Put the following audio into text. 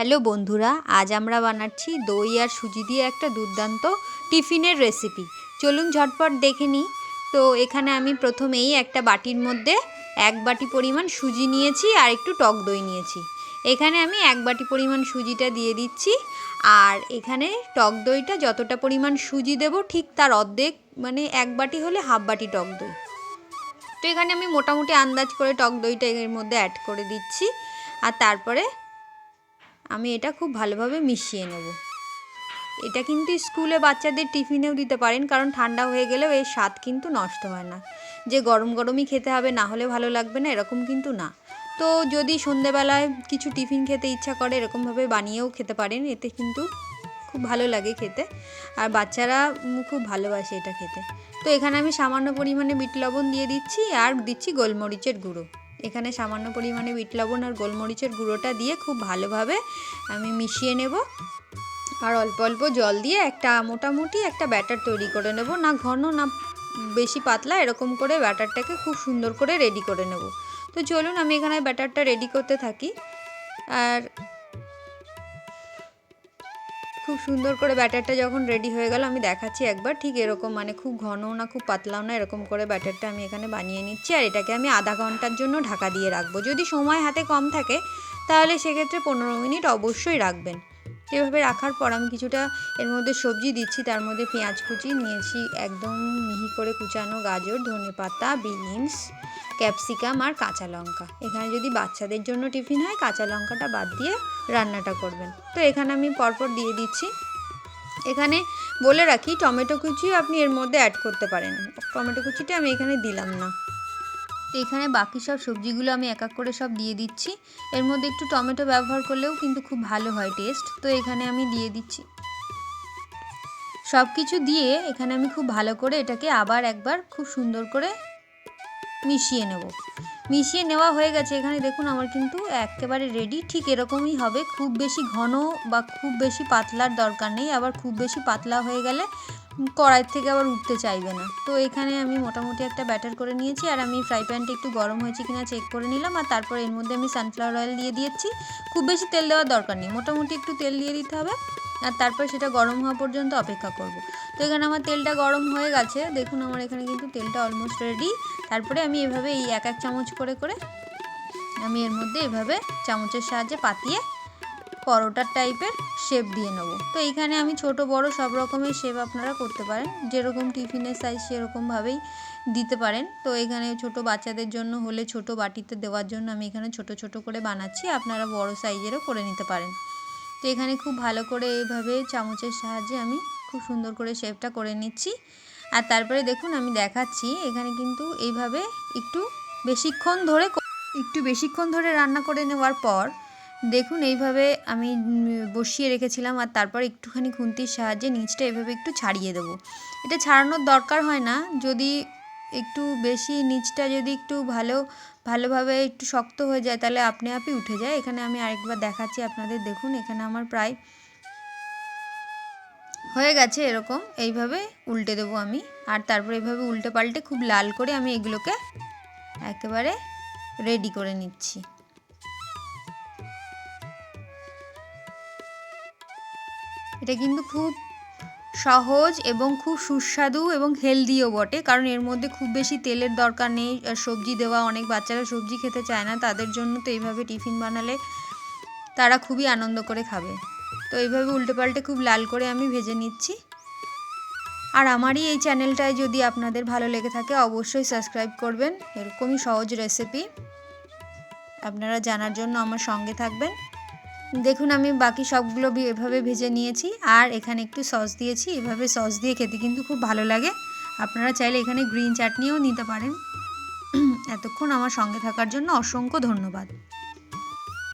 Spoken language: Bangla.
হ্যালো বন্ধুরা, আজ আমরা বানাচ্ছি দই আর সুজি দিয়ে একটা দুর্দান্ত টিফিনের রেসিপি চলুন ঝটপট দেখে নিই। তো এখানে আমি প্রথমেই একটা বাটির মধ্যে এক বাটি পরিমাণ সুজি নিয়েছি আর একটু টক দই নিয়েছি। এখানে আমি এক বাটি পরিমাণ সুজিটা দিয়ে দিচ্ছি আর এখানে টক দইটা যতটা পরিমাণ সুজি দেব ঠিক তার অর্ধেক মানে এক বাটি হলে হাফ বাটি টক দই। তো এখানে আমি মোটামুটি আন্দাজ করে টক দইটা এর মধ্যে অ্যাড করে দিচ্ছি। আর তারপরে আমি এটা খুব ভালোভাবে মিশিয়ে নেব। এটা কিন্তু স্কুলে বাচ্চাদের টিফিনেও দিতে পারেন, কারণ ঠান্ডা হয়ে গেলেও এর স্বাদ কিন্তু নষ্ট হয় না। যে গরম গরমই খেতে হবে, না হলে ভালো লাগবে না, এরকম কিন্তু না। তো যদি সন্ধেবেলায় কিছু টিফিন খেতে ইচ্ছা করে, এরকমভাবে বানিয়েও খেতে পারেন, এতে কিন্তু খুব ভালো লাগে খেতে। আর বাচ্চারা খুব ভালোবাসে এটা খেতে। তো এখানে আমি সামান্য পরিমাণে বিট লবণ দিয়ে দিচ্ছি, আর দিচ্ছি গোলমরিচের গুঁড়ো। এখানে সামান্য পরিমাণে বিট লবণ আর গোলমরিচের গুঁড়োটা দিয়ে খুব ভালোভাবে আমি মিশিয়ে নেব। আর অল্প অল্প জল দিয়ে একটা মোটামুটি একটা ব্যাটার তৈরি করে নেব। না ঘন, না বেশি পাতলা, এরকম করে ব্যাটারটাকে খুব সুন্দর করে রেডি করে নেব। তো চলুন, আমি এখানে ব্যাটারটা রেডি করতে থাকি। আর খুব সুন্দর করে ব্যাটারটা যখন রেডি হয়ে গেল, আমি দেখাচ্ছি একবার। ঠিক এরকম মানে খুব ঘনও না, খুব পাতলাও না, এরকম করে ব্যাটারটা আমি এখানে বানিয়ে নিচ্ছি। আর এটাকে আমি আধা ঘণ্টার জন্য ঢাকা দিয়ে রাখব। যদি সময় হাতে কম থাকে, তাহলে সেক্ষেত্রে পনেরো মিনিট অবশ্যই রাখবেন। এভাবে রাখার পর আমি কিছুটা এর মধ্যে সবজি দিচ্ছি, তার মধ্যে পেঁয়াজ কুচি নিয়েছি, একদম মিহি করে কুচানো গাজর ধনে পাতা বিনস ক্যাপসিকাম আর কাঁচা লঙ্কা। এখানে যদি বাচ্চাদের জন্য টিফিন হয়, কাঁচা লঙ্কাটা বাদ দিয়ে রান্নাটা করবেন। তো এখানে আমি পরপর দিয়ে দিচ্ছি। এখানে বলে রাখি, টমেটো কুচি আপনি এর মধ্যে অ্যাড করতে পারেন। টমেটো কুচিটা আমি এখানে দিলাম না। তো এখানে বাকি সব সবজিগুলো আমি এক এক করে সব দিয়ে দিচ্ছি। এর মধ্যে একটু টমেটো ব্যবহার করলেও কিন্তু খুব ভালো হয় টেস্ট তো এখানে আমি দিয়ে দিচ্ছি। সব কিছু দিয়ে এখানে আমি খুব ভালো করে এটাকে আবার একবার খুব সুন্দর করে মিশিয়ে নেব। মিশিয়ে নেওয়া হয়ে গেছে। এখানে দেখুন আমার কিন্তু একেবারে রেডি ঠিক এরকমই হবে। খুব বেশি ঘন বা খুব বেশি পাতলার দরকার নেই। আবার খুব বেশি পাতলা হয়ে গেলে কড়াইয়ের থেকে আবার উঠতে চাইবে না। তো এখানে আমি মোটামুটি একটা ব্যাটার করে নিয়েছি। আর আমি ফ্রাই প্যানটা একটু গরম হয়েছে কিনা চেক করে নিলাম। আর তারপর এর মধ্যে আমি সানফ্লাওয়ার অয়েল দিয়ে দিয়েছি। খুব বেশি তেল দেওয়ার দরকার নেই। মোটামুটি একটু তেল দিয়ে দিতে হবে। আর তারপর সেটা গরম হওয়া পর্যন্ত অপেক্ষা করব। তো এখানে আমার তেলটা গরম হয়ে গেছে। দেখুন আমার এখানে কিন্তু তেলটা অলমোস্ট রেডি তারপরে আমি এভাবে এই এক এক চামচ করে করে আমি এর মধ্যে এভাবে চামচের সাহায্যে পাতিয়ে পরোটার টাইপের শেপ দিয়ে নেব। তো এইখানে আমি ছোট, বড় সব রকমের শেপ আপনারা করতে পারেন। যেরকম টিফিনের সাইজ সেরকমভাবেই দিতে পারেন। তো এখানে ছোট বাচ্চাদের জন্য হলে ছোট বাটিতে দেওয়ার জন্য আমি এখানে ছোট ছোট করে বানাচ্ছি। আপনারা বড় সাইজেরও করে নিতে পারেন। তো এখানে খুব ভালো করে এইভাবে চামচের সাহায্যে আমি খুব সুন্দর করে শেপটা করে নিচ্ছি। আর তারপরে দেখুন আমি দেখাচ্ছি, এখানে কিন্তু এইভাবে একটু বেশিক্ষণ ধরে একটু বেশিক্ষণ ধরে রান্না করে নেওয়ার পর দেখুন এইভাবে আমি বসিয়ে রেখেছিলাম আর তারপর একটুখানি খুন্তির সাহায্যে নিচটা এভাবে একটু ছাড়িয়ে দেবো। এটা ছাড়ানোর দরকার হয় না, যদি একটু বেশি নিচটা যদি একটু ভালো, ভালোভাবে একটু শক্ত হয়ে যায়, তাহলে আপনি আপনি উঠে যায়। এখানে আমি আরেকবার দেখাচ্ছি আপনাদের, দেখুন, এখানে আমার প্রায় হয়ে গেছে এরকম। এইভাবে উল্টে দেবো আমি। আর তারপর এইভাবে উল্টে পাল্টে খুব লাল করে আমি এগুলোকে একেবারে রেডি করে নিচ্ছি। এটা কিন্তু খুব সহজ এবং খুব সুস্বাদু এবং হেলদিও বটে। কারণ এর মধ্যে খুব বেশি তেলের দরকার নেই সবজি দেওয়া। অনেক বাচ্চারা সবজি খেতে চায় না, তাদের জন্য তো এইভাবে টিফিন বানালে তারা খুবই আনন্দ করে খাবে। তো এইভাবে উল্টে পাল্টে খুব লাল করে আমি ভেজে নিচ্ছি। আর আমারই এই চ্যানেলটায় যদি আপনাদের ভালো লেগে থাকে, অবশ্যই সাবস্ক্রাইব করবেন। এরকমই সহজ রেসিপি আপনারা জানার জন্য আমার সঙ্গে থাকবেন। দেখুন, আমি বাকি সবগুলো এভাবে ভেজে নিয়েছি। আর এখানে একটু সস দিয়েছি। এভাবে সস দিয়ে খেতে কিন্তু খুব ভালো লাগে। আপনারা চাইলে এখানে গ্রিন চাটনিও নিতে পারেন। এতক্ষণ আমার সঙ্গে থাকার জন্য অসংখ্য ধন্যবাদ।